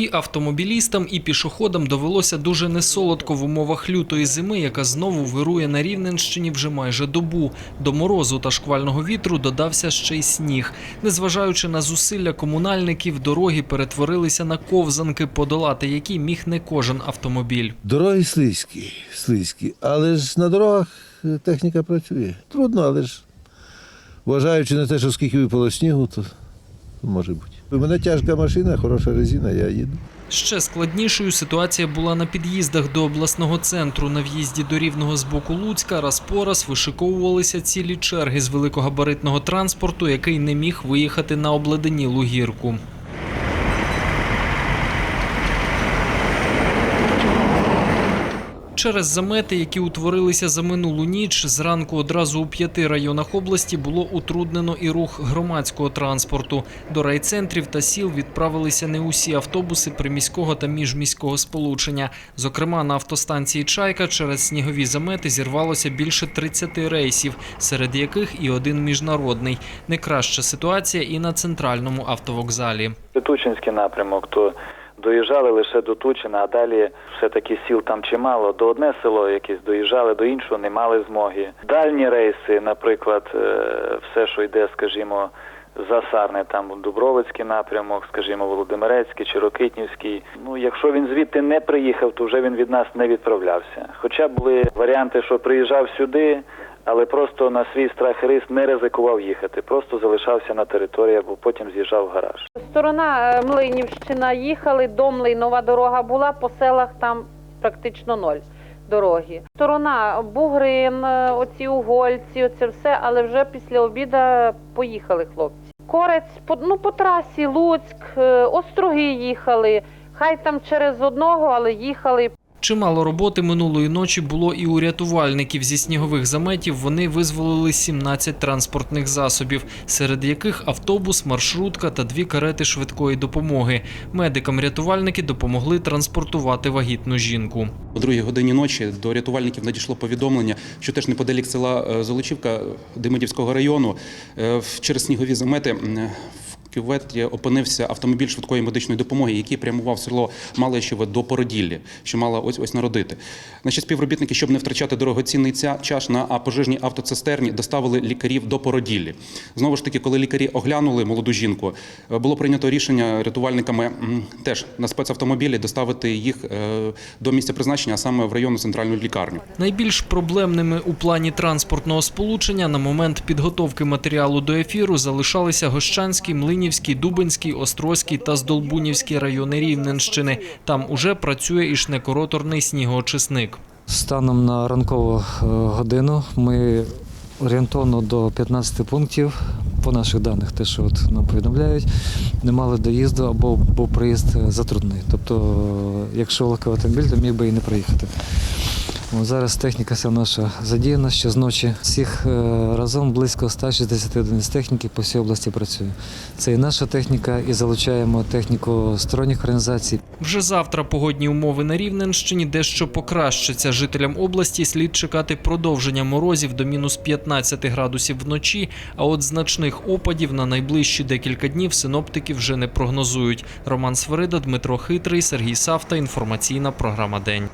І автомобілістам, і пішоходам довелося дуже несолодко в умовах лютої зими, яка знову вирує на Рівненщині вже майже добу. До морозу та шквального вітру додався ще й сніг. Незважаючи на зусилля комунальників, дороги перетворилися на ковзанки, подолати які міг не кожен автомобіль. Дороги слизькі, слизькі, але ж на дорогах е, техніка працює. Трудно, але ж вважаючи на те, що скільки випало снігу, то може бути. У мене тяжка машина, хороша резина, я їду. Ще складнішою ситуація була на під'їздах до обласного центру. На в'їзді до Рівного з боку Луцька раз по раз вишиковувалися цілі черги з великогабаритного транспорту, який не міг виїхати на обледенілу гірку. Через замети, які утворилися за минулу ніч, зранку одразу у п'яти районах області було утруднено і рух громадського транспорту. До райцентрів та сіл відправилися не усі автобуси приміського та міжміського сполучення. Зокрема, на автостанції Чайка через снігові замети зірвалося більше 30 рейсів, серед яких і один міжнародний. Не краща ситуація і на центральному автовокзалі. Тучинський напрямок, то доїжджали лише до Тучина, а далі все-таки сіл там чимало. До одне село якесь доїжджали, до іншого не мали змоги. Дальні рейси, наприклад, е, все, що йде, скажімо, за Сарни, там Дубровицький напрямок, скажімо, Володимирецький чи Рокитнівський. Ну, якщо він звідти не приїхав, то вже він від нас не відправлявся. Хоча були варіанти, що приїжджав сюди, але просто на свій страх і риск не ризикував їхати, просто залишався на території, або потім з'їжджав в гараж. Сторона е, Млинівщина їхали, до Млин, нова дорога була, по селах там практично ноль дороги. Сторона Бугрин, е, оці угольці, оце все, але вже після обіда поїхали хлопці. Корець, ну по трасі, Луцьк, е, Остроги їхали. Хай там через одного, але їхали. Чимало роботи минулої ночі було і у рятувальників зі снігових заметів. Вони визволили 17 транспортних засобів, серед яких автобус, маршрутка та дві карети швидкої допомоги. Медикам рятувальники допомогли транспортувати вагітну жінку. О другій годині ночі до рятувальників надійшло повідомлення, що теж неподалік села е, Золочівка Демидівського району е, через снігові замети кюветі опинився автомобіль швидкої медичної допомоги, який прямував село Малещеве до Породіллі, що мала ось ось народити. Наші співробітники, щоб не втрачати дорогоцінний час на пожежній автоцистерні, доставили лікарів до Породіллі. Знову ж таки, коли лікарі оглянули молоду жінку, е, було прийнято рішення рятувальниками теж на спецавтомобілі доставити їх е, до місця призначення, а саме в районну центральну лікарню. Найбільш проблемними у плані транспортного сполучення на момент підготовки матеріалу до ефіру залишалися Гощанський, Млинівський, Дубинський, Острозький та Здолбунівський райони Рівненщини. Там уже працює і шнекороторний снігоочисник. Станом на ранкову е, годину ми орієнтовно до 15 пунктів, по наших даних, те, що от нам повідомляють, не мали доїзду або був проїзд затруднений. Тобто, е, якщо легкий автомобіль, то міг би і не проїхати. Зараз техніка вся наша задіяна ще з ночі. Всіх е, разом близько 160 одиниць техніки по всій області працює. Це і наша техніка, і залучаємо техніку сторонніх організацій. Вже завтра погодні умови на Рівненщині дещо покращаться. Жителям області слід чекати продовження морозів до мінус 15 градусів вночі. А от значних опадів на найближчі декілька днів синоптики вже не прогнозують. Роман Свирида, Дмитро Хитрий, Сергій Савта. Інформаційна програма День.